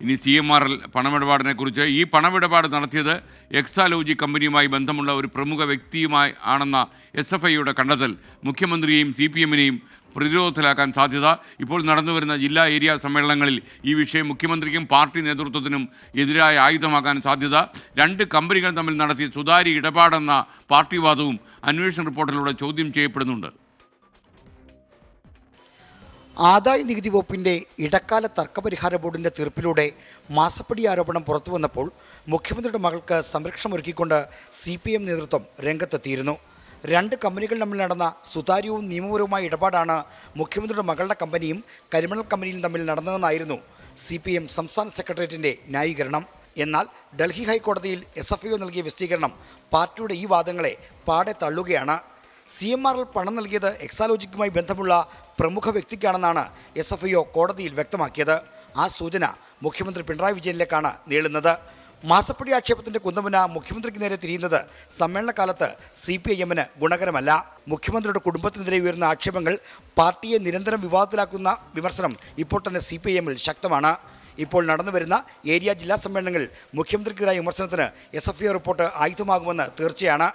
ഇനി C M R L പണമിടപാടിനെ കുറിച്ച് ഈ പണമിടപാട് നടത്തിയത് എക്സാലോജി കമ്പനിയുമായി ബന്ധമുള്ള ഒരു പ്രമുഖ വ്യക്തിയുമായി ആണെന്ന എസ് എഫ് ഐയുടെ കണ്ടെത്തൽ മുഖ്യമന്ത്രിയെയും സി പി എമ്മിനെയും പ്രതിരോധത്തിലാക്കാൻ സാധ്യത. ഇപ്പോൾ നടന്നുവരുന്ന ജില്ലാ ഏരിയ സമ്മേളനങ്ങളിൽ ഈ വിഷയം മുഖ്യമന്ത്രിക്കും പാർട്ടി നേതൃത്വത്തിനും എതിരായ ആയുധമാക്കാൻ സാധ്യത. രണ്ട് കമ്പനികൾ തമ്മിൽ നടത്തിയ സുതാര്യ ഇടപാടെന്ന പാർട്ടിവാദവും അന്വേഷണ റിപ്പോർട്ടിലൂടെ ചോദ്യം ചെയ്യപ്പെടുന്നുണ്ട്. ആദായ നികുതി വകുപ്പിന്റെ ഇടക്കാല തർക്കപരിഹാര ബോർഡിന്റെ തീർപ്പിലൂടെ മാസപ്പടി ആരോപണം പുറത്തു വന്നപ്പോൾ മുഖ്യമന്ത്രിയുടെ മകൾക്ക് സംരക്ഷണമൊരുക്കിക്കൊണ്ട് സി പി എം നേതൃത്വം രംഗത്തെത്തിയിരുന്നു. രണ്ട് കമ്പനികൾ തമ്മിൽ നടന്ന സുതാര്യവും നിയമപരവുമായ ഇടപാടാണ് മുഖ്യമന്ത്രിയുടെ മകളുടെ കമ്പനിയും കരിമണൽ കമ്പനിയും തമ്മിൽ നടന്നതെന്നായിരുന്നു സി പി എം സംസ്ഥാന സെക്രട്ടേറിയറ്റിന്റെ ന്യായീകരണം. എന്നാൽ ഡൽഹി ഹൈക്കോടതിയിൽ എസ് എഫ് ഐ നൽകിയ വിശദീകരണം പാർട്ടിയുടെ ഈ വാദങ്ങളെ പാടെ തള്ളുകയാണ്. സി എം ആറിൽ പണം നൽകിയത് എക്സാലോജിക്കുമായി ബന്ധമുള്ള പ്രമുഖ വ്യക്തിക്കാണെന്നാണ് എസ് എഫ് ഐ കോടതിയിൽ വ്യക്തമാക്കിയത്. ആ സൂചന മുഖ്യമന്ത്രി പിണറായി വിജയനിലേക്കാണ് നീളുന്നത്. മാസപ്പടി ആക്ഷേപത്തിന്റെ കുന്തമുന മുഖ്യമന്ത്രിക്ക് നേരെ തിരിയുന്നത് സമ്മേളനകാലത്ത് സി പി ഐ എമ്മിന് ഗുണകരമല്ല. മുഖ്യമന്ത്രിയുടെ കുടുംബത്തിനെതിരെ ഉയരുന്ന ആക്ഷേപങ്ങൾ പാർട്ടിയെ നിരന്തരം വിവാദത്തിലാക്കുന്ന വിമർശനം ഇപ്പോൾ തന്നെ സി പി ഐ എമ്മിൽ ശക്തമാണ്. ഇപ്പോൾ നടന്നുവരുന്ന ഏരിയ ജില്ലാ സമ്മേളനങ്ങളിൽ മുഖ്യമന്ത്രിക്കെതിരായ വിമർശനത്തിന് എസ് എഫ് ഐ റിപ്പോർട്ട് ആയുധമാകുമെന്ന് തീർച്ചയാണ്.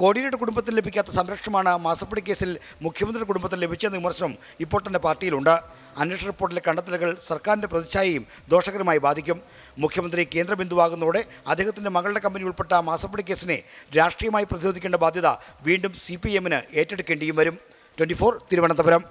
കോടിയേരിയുടെ കുടുംബത്തിന് ലഭിക്കാത്ത സംരക്ഷണമാണ് മാസപ്പടി കേസിൽ മുഖ്യമന്ത്രിയുടെ കുടുംബത്തിന് ലഭിച്ചെന്ന വിമർശനം ഇപ്പോൾ തന്നെ പാർട്ടിയിലുണ്ട്. അന്വേഷണ റിപ്പോർട്ടിലെ കണ്ടെത്തലുകൾ സർക്കാരിന്റെ പ്രതിച്ഛായയും ദോഷകരമായി ബാധിക്കും. മുഖ്യമന്ത്രി കേന്ദ്രബിന്ദുവാകുന്നതോടെ അദ്ദേഹത്തിന്റെ മകളുടെ കമ്പനി ഉൾപ്പെട്ട മാസപ്പടി കേസിനെ രാഷ്ട്രീയമായി പ്രതിരോധിക്കേണ്ട ബാധ്യത വീണ്ടും സി പി എമ്മിന് ഏറ്റെടുക്കേണ്ടിയും വരും. Twenty four Thiruvananthapuram.